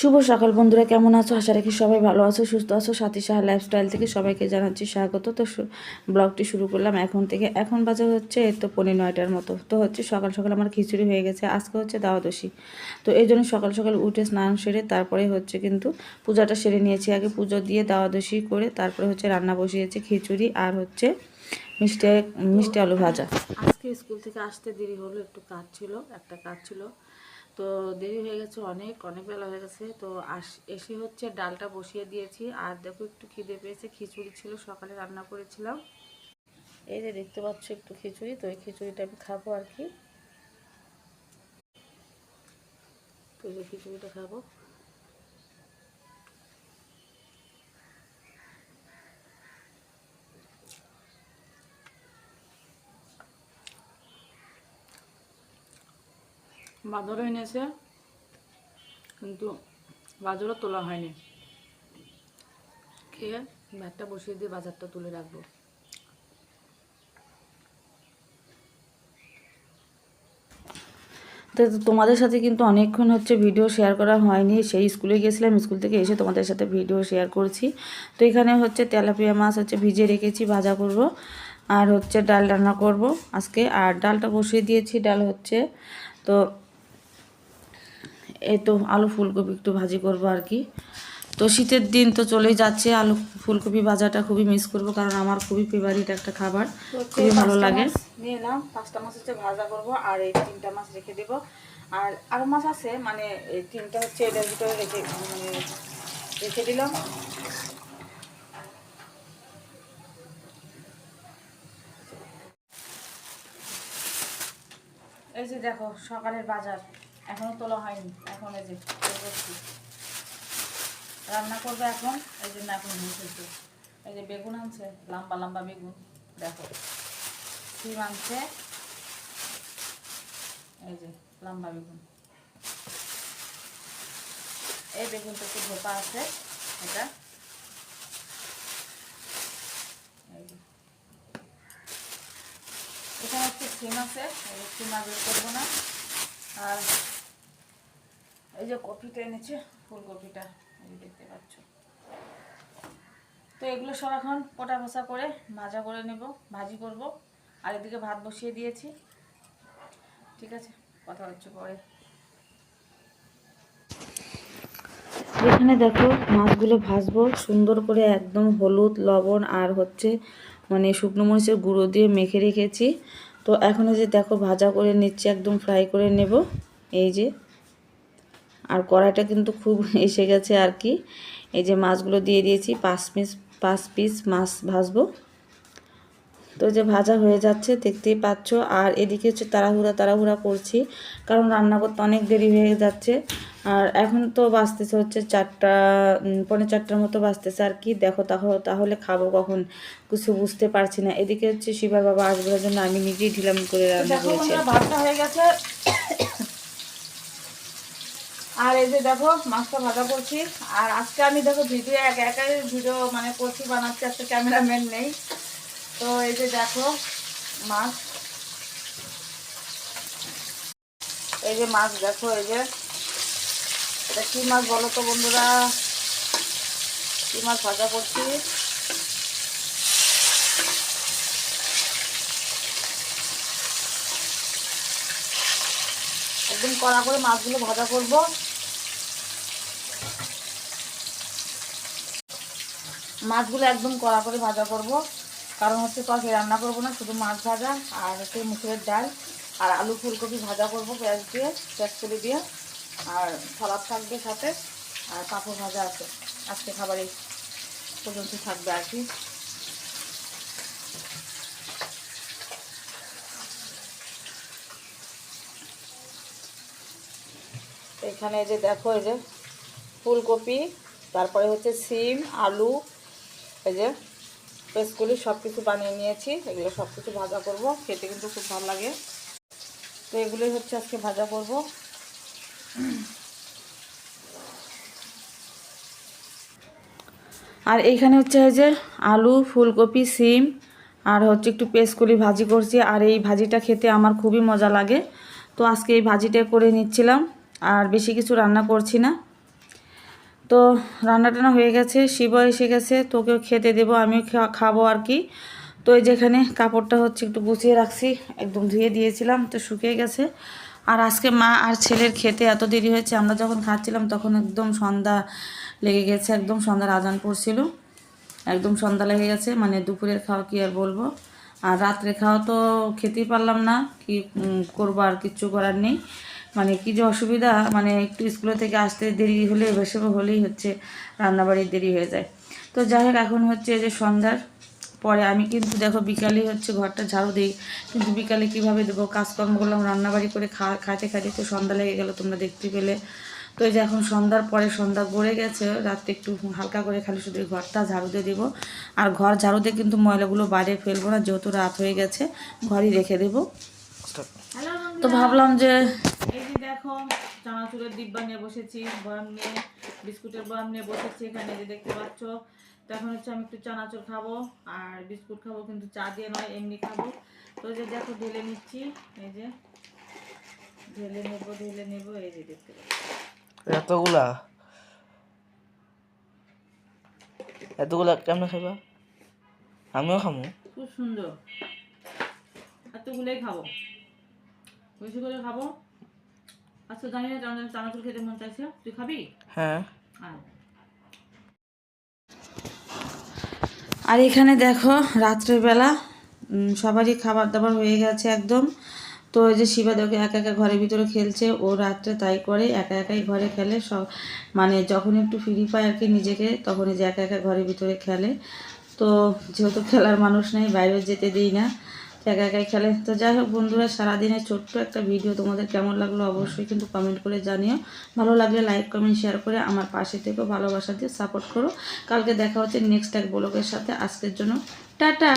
শুভ সকাল বন্ধুরা, কেমন আছো? আশা রাখি সবাই ভালো আছো, সুস্থ আছো। সাথী সাহা লাইফস্টাইল থেকে সবাইকে জানাচ্ছি স্বাগত। তো ব্লগটি শুরু করলাম এখন থেকে। এখন বাজে হচ্ছে তো পনেরো নয়টার মতো। তো হচ্ছে সকাল সকাল আমার খিচুড়ি হয়ে গেছে, আজকে হচ্ছে দাওয়াদশী তো এই জন্য সকাল সকাল উঠে স্নান সেরে তারপরে হচ্ছে কিন্তু পূজাটা সেরে নিয়েছি। আগে পুজো দিয়ে দাওয়াদশী করে তারপরে হচ্ছে রান্না বসিয়েছি, খিচুড়ি আর হচ্ছে মিষ্টি মিষ্টি আলু ভাজা। আজকে স্কুল থেকে আসতে দেরি হলো, একটু কাজ ছিল, একটা কাজ ছিল। তো দেরি হয়ে গেছে অনেক অনেক বেলা হয়ে গেছে। তো আস, এসে হচ্ছে ডালটা বসিয়ে দিয়েছি। আর দেখো একটু খিদে পেয়েছে, খিচুড়ি ছিল, সকালে রান্না করেছিলাম। এই যে দেখতে পাচ্ছ একটু খিচুড়ি, তো এই খিচুড়িটা আমি খাব আর কি। তো এই খিচুড়িটা খাব। বাজারও এনেছে, কিন্তু বাজারও তোলা হয়নি। খেয়ে ব্যাগটা বসিয়ে দিয়ে বাজারটা তুলে রাখব। তো তোমাদের সাথে কিন্তু অনেকক্ষণ হচ্ছে ভিডিও শেয়ার করা হয়নি। সেই স্কুলে গেছিলাম স্কুল থেকে এসে তোমাদের সাথে ভিডিও শেয়ার করছি। তো এখানে হচ্ছে তেলাপিয়া মাছ হচ্ছে ভিজে রেখেছি, ভাজা করব, আর হচ্ছে ডাল রান্না করব আজকে। আর ডালটা বসিয়ে দিয়েছি, ডাল হচ্ছে। তো এই তো আলু ফুলকপি একটু ভাজি করব আর কি। তো শীতের দিন তো চলেই যাচ্ছে আলু ফুলকপি ভাজাটা খুবই মিস করব কারণ আমার খুবই ফেভারিট একটা খাবার খুবই ভালো লাগে। নিয়ে এলাম পাঁচটা মাছ হচ্ছে ভাজা করব আর এই তিনটা মাছ রেখে দেব। আর আরও মাছ আছে মানে এই তিনটা হচ্ছে এটার ভিতরে রেখে মানে রেখে দিলাম। এই যে দেখো সকালের বাজার। এখনও তোলা হয়নি, এখন এই যে করছি। রান্না করবে এখন, এই জন্য এখন বসেছে এই যে বেগুন আনছে, লম্বা লম্বা বেগুন, দেখো। সিম আনছে, এই যে লম্বা বেগুন। এই বেগুনটা একটু ধোপা আছে, এটা। এখানে একটু সিম আছে সিম বের করব না। আর এই যে কপিটা এনেছে, ফুলকপিটা, এই দেখতে পাচ্ছ। তো এগুলো সব এখন পোটা বসা করে ভাজা করে নেব, ভাজি করব। আর এদিকে ভাত বসিয়ে দিয়েছি। ঠিক আছে, কথা হচ্ছে পরে। এখানে দেখো মাছগুলো ভাজবো, সুন্দর করে একদম হলুদ, লবণ আর হচ্ছে মানে শুকনো মরিচের গুঁড়ো দিয়ে মেখে রেখেছি। তো এখন এই যে দেখো ভাজা করে নিচ্ছি, একদম ফ্রাই করে নেব। এই যে আর কড়াইটা কিন্তু খুব এসে গেছে আর কি। এই যে মাছগুলো দিয়ে দিয়েছি পাঁচ পিস পাঁচ পিস মাছ ভাজবো। তো যে ভাজা হয়ে যাচ্ছে দেখতেই পাচ্ছ। আর এদিকে হচ্ছে তাড়াহুড়া তাড়াহুড়া করছি কারণ রান্না করতে অনেক দেরি হয়ে যাচ্ছে। আর এখন তো বাজতেছে হচ্ছে চারটা উম, পৌনে চারটার মতো বাজতেছে আর কি। দেখো তাহলে তাহলে খাব কখন? কিছু বুঝতে পারছি না। এদিকে হচ্ছে শিবার বাবা আসবার জন্য আমি নিজেই ঢিলাম করে রান্না করেছি ভাতটা হয়ে গেছে। আর এই যে দেখো, মাছটা ভাজা করছি। আর আজকে আমি দেখো ভিডিও, একা একাই ভিডিও মানে করছি, বানাচ্ছি, আজকে ক্যামেরাম্যান নেই। তো এই যে দেখো মাছ। এই যে মাছ দেখো, এই যে। এটা কি মাছ বলো তো বন্ধুরা? কী মাছ ভাজা করছি? একদম কড়া করে মাছগুলো ভাজা করব। মাছগুলো একদম কড়া করে ভাজা করব। কারণ হচ্ছে তরকারি রান্না করব না, শুধু মাছ ভাজা আর হচ্ছে মুসুরের ডাল। আর আলু ফুলকপি ভাজা করব পেঁয়াজ দিয়ে, পেঁয়াজ করে দিয়ে, আর সালাদ থাকবে সাথে, আর পাঁপড় ভাজা আছে। আজকে খাবারে পর্যন্ত থাকবে আর কি। এখানে যে দেখো, এই যে ফুলকপি, তারপরে হচ্ছে সিম, আলু এই যে পেস্টগুলি সব কিছু বানিয়ে নিয়েছি, এগুলো সব কিছু ভাজা করব, খেতে কিন্তু খুব ভালো লাগে। তো এগুলোই হচ্ছে আজকে ভাজা করব। আর এইখানে হচ্ছে এই যে আলু, ফুলকপি, সিম, আর হচ্ছে একটু পেস্টকলি ভাজি করছি, আর এই ভাজিটা খেতে আমার খুবই মজা লাগে। তো আজকে এই ভাজিটা করে নিচ্ছিলাম, আর বেশি কিছু রান্না করছি না। তো রান্না টানা হয়ে গেছে শিব এসে গেছে, তোকেও খেতে দেবো, আমিও খাব আর কি। তো এই যেখানে কাপড়টা হচ্ছে একটু গুছিয়ে রাখছি, একদম ধুয়ে দিয়েছিলাম, তো শুকিয়ে গেছে। আর আজকে মা আর ছেলের খেতে এত দেরি হয়েছে, আমরা যখন খাচ্ছিলাম তখন একদম সন্ধ্যা লেগে গেছে, একদম সন্ধ্যার আজান পড়ছিল। একদম সন্ধ্যা লেগে গেছে মানে দুপুরের খাওয়া কি আর বলব। আর রাত্রে খাওয়া তো খেতেই পারলাম না, কি করব আর কিচ্ছু করার নেই। মানে কি যে অসুবিধা মানে একটু স্কুলে থেকে আসতে দেরি হলে বেশি হলেই হচ্ছে রান্নাবাড়ির দেরি হয়ে যায়। তো যাই হোক এখন হচ্ছে এই যে সন্ধ্যার পরে আমি কিন্তু দেখো বিকালে হচ্ছে ঘরটা ঝাড়ু দিই কিন্তু বিকালে কীভাবে দেবো? কাজকর্ম করলাম রান্নাবাড়ি করে খা খাইতে খাইতে তো সন্ধ্যা লেগে গেল তোমরা দেখতে পেলে। তো এই যে এখন সন্ধ্যার পরে সন্ধ্যা গড়ে গেছে রাত্রে একটু হালকা করে খালি শুধু ঘরটা ঝাড়ু দিয়ে দেবো। আর ঘর ঝাড়ু দিয়ে কিন্তু ময়লাগুলো বাইরে ফেলব না যেহেতু রাত হয়ে গেছে ঘরই রেখে দেবো। তো ভাবলাম যে এই যে দেখো চানাচুরের ডিব্বা নিয়ে বসেছি বয়াম নিয়ে বিস্কুটের বয়াম নিয়ে বসেছি এখানে যে দেখতে পাচ্ছ। তো এখন হচ্ছে আমি একটু চানাচুর খাব আর বিস্কুট খাব কিন্তু চা দিয়ে নয় এমনি খাব। তো যে দেখো ঢেলে নিচ্ছি এই যে ঢেলে নেব ঢেলে নেব এই যে দেখতে পাচ্ছ। এতগুলা? এতগুলা কেমনে খাইবা? আমিও খামু। খুব সুন্দর। এতগুলোই খাব। বেশি করে খাব? আচ্ছা জানি না চানা- চানাচুর খেতে মন চাইছে। তুই খাবি? হ্যাঁ। আর এখানে দেখো রাত্রেবেলা সবারই খাবার দাবার হয়ে গেছে একদম। তো ওই যে শিবা দেখো একা একা ঘরের ভিতরে খেলছে। ও রাত্রে তাই করে একা একাই ঘরে খেলে। সব মানে যখন একটু ফ্রি পায় আর কি নিজেকে তখন এই যে একা একা ঘরের ভিতরে খেলে। তো যেহেতু খেলার মানুষ নেই বাইরে যেতে দিই না। একা একাই খেলে। তো যাই হোক বন্ধুরা, সারাদিনের ছোট্ট একটা ভিডিও তোমাদের কেমন লাগল অবশ্যই কিন্তু কমেন্ট করে জানিও। ভালো লাগলে লাইক কমেন্ট শেয়ার করে আমার পাশে থেকেও ভালোবাসা দিয়ে সাপোর্ট করো। কালকে দেখা হচ্ছে নেক্সট এক ব্লগের সাথে। আজকের জন্য টাটা!